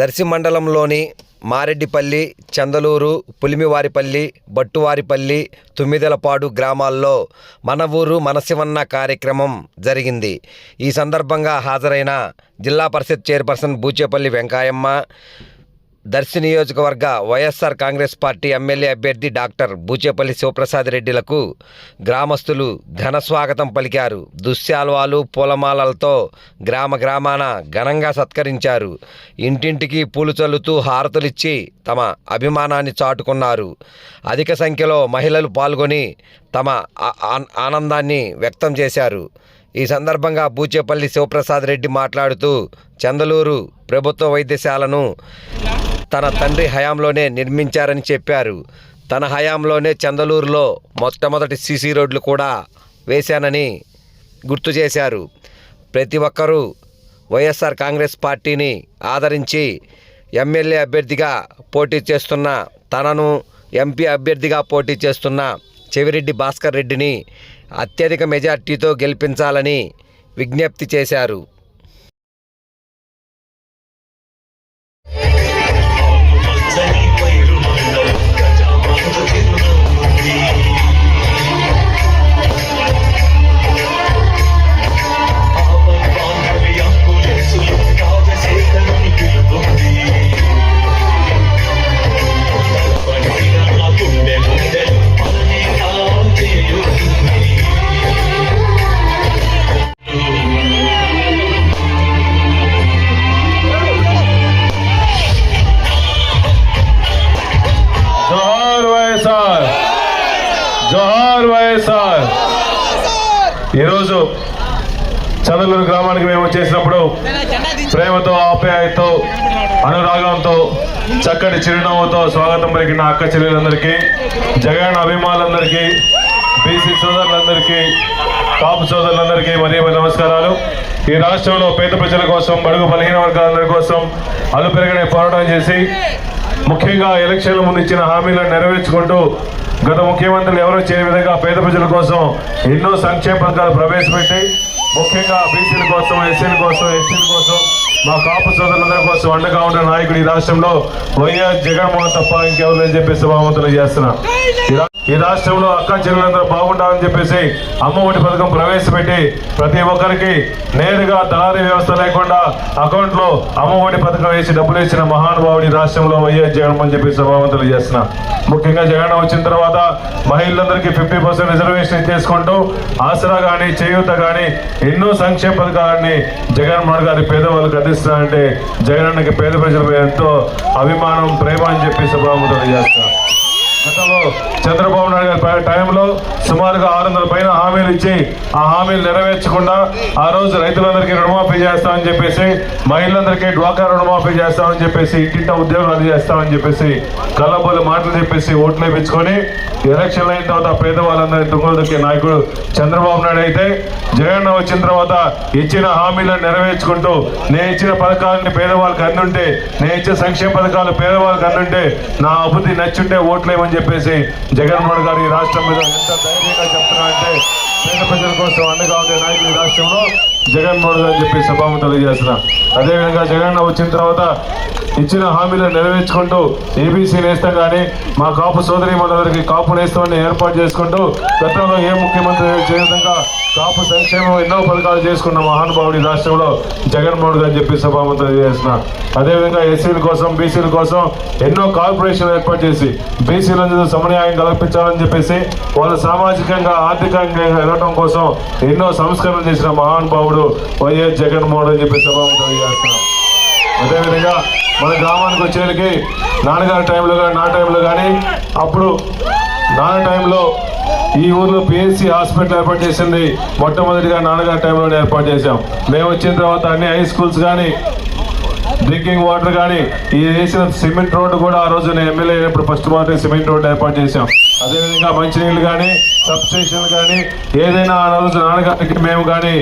దర్శి మండలంలోని మారెడ్డిపల్లి చందలూరు పులిమివారిపల్లి బట్టువారిపల్లి తుమ్మిదలపాడు గ్రామాల్లో మన ఊరు మనసివన్న కార్యక్రమం జరిగింది. ఈ సందర్భంగా హాజరైన జిల్లా పరిషత్ చైర్పర్సన్ బూచేపల్లి వెంకాయమ్మ దర్శి నియోజకవర్గ వైఎస్ఆర్ కాంగ్రెస్ పార్టీ ఎమ్మెల్యే అభ్యర్థి డాక్టర్ బూచేపల్లి శివప్రసాద్ రెడ్డిలకు గ్రామస్తులు ఘన స్వాగతం పలికారు. దుశ్శాల్వాలు పూలమాలలతో గ్రామ గ్రామాన ఘనంగా సత్కరించారు. ఇంటింటికి పూలు చల్లుతూ హారతులిచ్చి తమ అభిమానాన్ని చాటుకున్నారు. అధిక సంఖ్యలో మహిళలు పాల్గొని తమ ఆనందాన్ని వ్యక్తం చేశారు. ఈ సందర్భంగా బూచేపల్లి శివప్రసాద్ రెడ్డి మాట్లాడుతూ చందలూరు ప్రభుత్వ వైద్యశాలను తన తండ్రి హయాంలోనే నిర్మించారని చెప్పారు. తన హయాంలోనే చందలూరులో మొట్టమొదటి సీసీ రోడ్లు కూడా వేశానని గుర్తు చేశారు. ప్రతి ఒక్కరూ వైఎస్ఆర్ కాంగ్రెస్ పార్టీని ఆదరించి ఎమ్మెల్యే అభ్యర్థిగా పోటీ చేస్తున్న తనను ఎంపీ అభ్యర్థిగా పోటీ చేస్తున్న చెవిరెడ్డి భాస్కర్ రెడ్డిని అత్యధిక మెజార్టీతో గెలిపించాలని విజ్ఞప్తి చేశారు. జోహార్ వైఎస్ఆర్. ఈరోజు చంద్రలూరు గ్రామానికి మేము వచ్చేసినప్పుడు ప్రేమతో ఆప్యాయతో అనురాగంతో చక్కటి చిరునవ్వుతో స్వాగతం పలికిన అక్క చెల్లెలందరికీ జగన్ అభిమానులందరికీ బీసీ సోదరులందరికీ కాపు సోదరులందరికీ మరియు నమస్కారాలు. ఈ రాష్ట్రంలో పేద ప్రజల కోసం బడుగు బలహీన వర్గాలందరి కోసం అలుపెరగనే పోరాటం చేసి ముఖ్యంగా ఎలక్షన్ల ముందు ఇచ్చిన హామీలను నెరవేర్చుకుంటూ గత ముఖ్యమంత్రులు ఎవరూ చేయని విధంగా పేద ప్రజల కోసం ఎన్నో సంక్షేమ పథకాలు ప్రవేశపెట్టి ముఖ్యంగా బీసీల కోసం ఎస్సీల కోసం ఎస్టీల కోసం మా కాపు సోదరులందరి కోసం అండగా ఉండే నాయకుడు ఈ రాష్ట్రంలో వైఎస్ జగన్మోహన్ తప్ప ఇంకెవరు లేని చెప్పేసి భావంతులు చేస్తున్నా. ఈ రాష్ట్రంలో అక్క చెల్లెలందరూ బాగుండాలని చెప్పేసి అమ్మ ఒడి పథకం ప్రవేశపెట్టి ప్రతి ఒక్కరికి నేరుగా దళారీ వ్యవస్థ లేకుండా అకౌంట్లో అమ్మ ఒడి పథకం వేసి డబ్బులు ఇచ్చిన మహానుభావుడి రాష్ట్రంలో వైఎస్ జగన్మోహన్ చెప్పి సభావంతులు చేస్తున్నా. ముఖ్యంగా జగన్ వచ్చిన తర్వాత మహిళలందరికీ ఫిఫ్టీ పర్సెంట్ రిజర్వేషన్ చేసుకుంటూ ఆసరా గాని చేయూత కానీ ఎన్నో సంక్షేమ పథకాలని జగన్మోహన్ గారి పేదవాళ్ళకి అందిస్తున్నారంటే జగనన్నకి పేద ప్రజలపై ఎంతో అభిమానం ప్రేమ అని చెప్పి సభావంతులు చేస్తున్నా గతంలో చంద్రబాబు నాయుడు గారి టైంలో సుమారుగా ఆరు వందల పైన హామీలు ఇచ్చి ఆ హామీలు నెరవేర్చకుండా ఆ రోజు రైతులందరికీ రుణమాఫీ చేస్తామని చెప్పేసి మహిళలందరికీ డ్వాకా రుణమాఫీ చేస్తామని చెప్పేసి ఇంటింట ఉద్యోగాలు చేస్తామని చెప్పేసి కళ్ళబోలు మాటలు చెప్పేసి ఓట్లు వేయించుకొని ఎలక్షన్ అయిన తర్వాత పేదవాళ్ళందరి తుంగలు దొక్కే నాయకుడు చంద్రబాబు నాయుడు అయితే జగన్ వచ్చిన తర్వాత ఇచ్చిన హామీలను నెరవేర్చుకుంటూ నేను ఇచ్చిన పథకాలని పేదవాళ్ళకి అందుంటే నేను ఇచ్చిన సంక్షేమ పథకాలు పేదవాళ్ళకి అందుంటే నా అభివృద్ధి నచ్చుంటే ఓట్లేమని చెప్పేసి జగన్మోహన్ గారు ఈ రాష్ట్రం మీద ఎంత ధైర్యంగా చెప్తున్నారంటే పేద ప్రజల కోసం అండగా ఉండే నాయకులు ఈ రాష్ట్రంలో జగన్మోహన్ గారు చెప్పి సభాము తెలియజేస్తున్నా అదేవిధంగా జగన్ వచ్చిన తర్వాత ఇచ్చిన హామీలను నెరవేర్చుకుంటూ ఏబీసీ నేస్తం కానీ మా కాపు సోదరి మనందరికీ కాపు నేస్తామని ఏర్పాటు చేసుకుంటూ గతంలో ఏ ముఖ్యమంత్రి చేయని విధంగా కాపు సంక్షేమం ఎన్నో పథకాలు చేసుకున్న మహానుభావుడి రాష్ట్రంలో జగన్మోహన్ గారు చెప్పి సభాము చేసిన. అదేవిధంగా ఎస్సీల కోసం బీసీల కోసం ఎన్నో కార్పొరేషన్ ఏర్పాటు చేసి బీసీలందరూ సమన్యాయం కల్పించాలని చెప్పేసి వాళ్ళు సామాజికంగా ఆర్థికంగా ఎదగడం కోసం ఎన్నో సంస్కరణలు చేసిన మహానుభావుడు వైఎస్ జగన్మోహన్ అని చెప్పి సభాము తెలియజేస్తున్నాం అదేవిధంగా మన గ్రామానికి వచ్చేసరికి నాన్నగారి టైంలో కానీ నా టైంలో కానీ అప్పుడు నాన్న టైంలో ఈ ఊర్లో పిఎస్సి హాస్పిటల్ ఏర్పాటు చేసింది. మొట్టమొదటిగా నాన్నగారి టైంలో ఏర్పాటు చేశాం. మేము వచ్చిన తర్వాత అన్ని హై స్కూల్స్ కానీ డ్రింకింగ్ వాటర్ కానీ ఈ వేసిన సిమెంట్ రోడ్డు కూడా ఆ రోజు నేను ఎమ్మెల్యే అయినప్పుడు ఫస్ట్ మొదటి సిమెంట్ రోడ్డు ఏర్పాటు చేశాం. అదేవిధంగా మంచినీళ్ళు కానీ సబ్ స్టేషన్లు కానీ ఏదైనా ఆ రోజు నాన్నగారికి మేము కానీ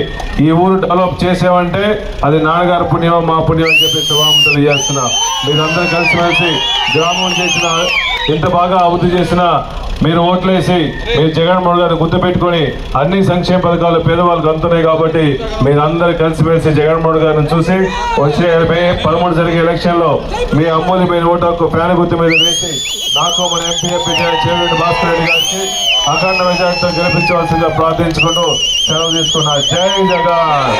ఈ ఊరు డెవలప్ చేసామంటే అది నాన్నగారి పుణ్యం మా పుణ్యం అని చెప్పి శుభాము తెలియజేస్తున్నా. మీరందరూ కలిసిమెలిసి గ్రామం చేసిన ఇంత బాగా అభివృద్ధి చేసిన మీరు ఓట్లేసి మీరు జగన్మోహన్ గారిని గుర్తు పెట్టుకొని అన్ని సంక్షేమ పథకాలు పేదవాళ్ళకి అందుతున్నాయి కాబట్టి మీరు అందరు కలిసిమెలిసి జగన్మోహన్ గారిని చూసి వచ్చే మే పదమూడు జరిగే ఎలక్షన్లో మీ అమ్మూలి మీరు ఓటు హక్కు ఫ్యాన్ గుర్తు మీద వేసి నాకు మన ఎంపీ ఎంపీ చేరెడ్డి భాస్కర్ రెడ్డి గారికి అఖండ మెజార్టీతో గెలిపించవలసిందిగా ప్రార్థించుకుంటూ సెలవు తీసుకున్నా. జై జగన్!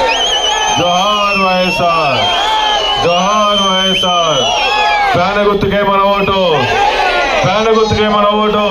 జోహార్ వైఎస్ఆర్! జోహార్ వైఎస్ఆర్! ఫ్యాన్ గుర్తుకే మన ఓటు! ఫ్యాన్ గుర్తుకే మన ఓటు.